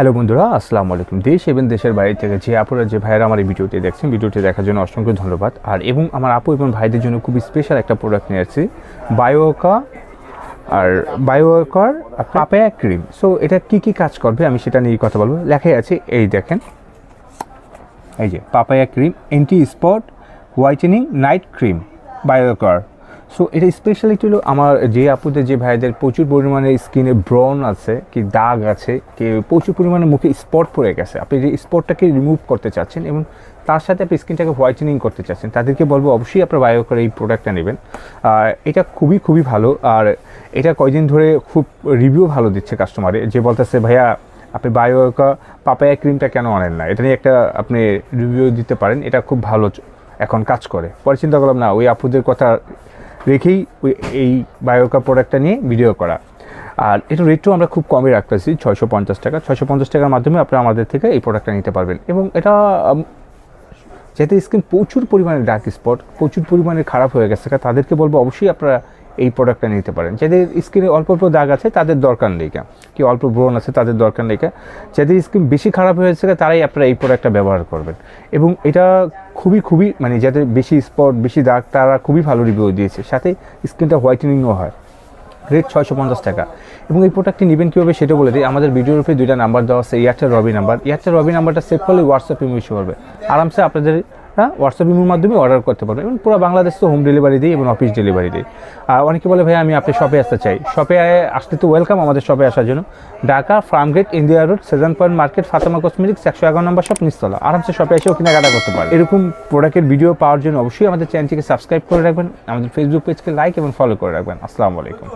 Hello বন্ধুরা, আসসালামু আলাইকুম। দেশ এবং দেশের বাইরে থেকে যে আপুরা, যে ভাইয়েরা আমার এই ভিডিওটি দেখছেন, ভিডিওটি দেখার জন্য অসংখ্য ধন্যবাদ। আর এবং আমার আপু এবং ভাইদের জন্য খুবই স্পেশাল একটা প্রোডাক্ট নিয়ে আসছি বায়োকা আর বায়োকার পাপায়া ক্রিম সো এটা কি কি কাজ করবে আমি সেটা নিয়ে কথা বলব। লেখাই আছে, এই দেখেন, এই যে papaya cream anti spot whitening night cream বায়োকার so এটা স্পেশালি স্পেশালিটি হলো? আমার যে আপুদের, যে ভাইদের প্রচুর পরিমাণে স্কিনে ব্রন আছে, কি দাগ আছে, কি প্রচুর পরিমাণে মুখে স্পট পড়ে গেছে। আপনি যে স্পটটাকে রিমুভ করতে চাচ্ছেন এবং তার সাথে আপনি স্কিনটাকে হোয়াইটেনিং করতে চাচ্ছেন, তাদেরকে বলব অবশ্যই আপনার বায়োকার এই প্রোডাক্টটা নেবেন। আর এটা খুবই খুবই ভালো। আর এটা কয়দিন ধরে খুব রিভিউ ভালো দিচ্ছে কাস্টমারে যে বলতেছে, ভাইয়া, আপনি বায়োকা পাপায়া ক্রিমটা কেন আনেন না? এটা নিয়ে একটা আপনি রিভিউ দিতে পারেন, এটা খুব ভালো এখন কাজ করে। পরে চিন্তা করলাম, না, ওই আপুদের কথা রেখেই এই বায়োকা প্রোডাক্টটা নিয়ে ভিডিও করা। আর এটা রেটও আমরা খুব কমই রাখতেছি, ছয়শো পঞ্চাশ টাকা। ছয়শো পঞ্চাশ টাকার মাধ্যমে আপনারা আমাদের থেকে এই প্রোডাক্টটা নিতে পারবেন। এবং এটা যাতে স্কিন প্রচুর পরিমাণে ডার্ক স্পট প্রচুর পরিমাণে খারাপ হয়ে গেছে তাদেরকে বলব অবশ্যই আপনারা এই প্রোডাক্টটা নিতে পারেন। যাদের স্কিনে অল্প অল্প দাগ আছে, তাদের দরকার নেই কি অল্প ব্রণ আছে, তাদের দরকার নেই যাদের স্কিন বেশি খারাপ হয়েছে তারাই আপনারা এই প্রোডাক্টটা ব্যবহার করবেন। এবং এটা খুবই খুবই মানে যাদের বেশি স্পট বেশি দাগ তারা খুবই ভালো রিভিউ দিয়েছে। সাথে স্কিনটা হোয়াইটেনিংও হয়। রেট ছয়শো পঞ্চাশ টাকা। এবং এই প্রোডাক্টটি নেবেন কীভাবে সেটা বলে দিই। আমাদের ভিডিওর উপরে দুইটা নাম্বার দেওয়া আছে Airtel Robi number Airtel Robi নাম্বারটা সেভ করলে হোয়াটসঅ্যাপে ইউজ করবে। আরামসে আপনাদের হোয়াটসঅ্যাপ ইমোর মাধ্যমে অর্ডার করতে পারবেন এবং পুরো বাংলাদেশ তো হোম ডেলিভারি দিই এবং অফিস ডেলিভারি দিই আর অনেকে বলে ভাই আমি আপনার শপে আসতে চাই। শপে আসতে তো ওয়েলকাম আমাদের শপে আসার জন্য। Dhaka Farmgate India road seven point market Fatema cosmetics একশো এগারো নম্বর শপ নিস্তলা। আরামসে শপে এসেও কেনাকাটা করতে পারে এরকম প্রোডাক্টের ভিডিও পাওয়ার জন্য অবশ্যই আমাদের চ্যানেলটিকে সাবস্ক্রাইব করে রাখবেন। আমাদের ফেসবুক পেজকে লাইক এবং ফলো করে রাখবেন। আসসালামু আলাইকুম।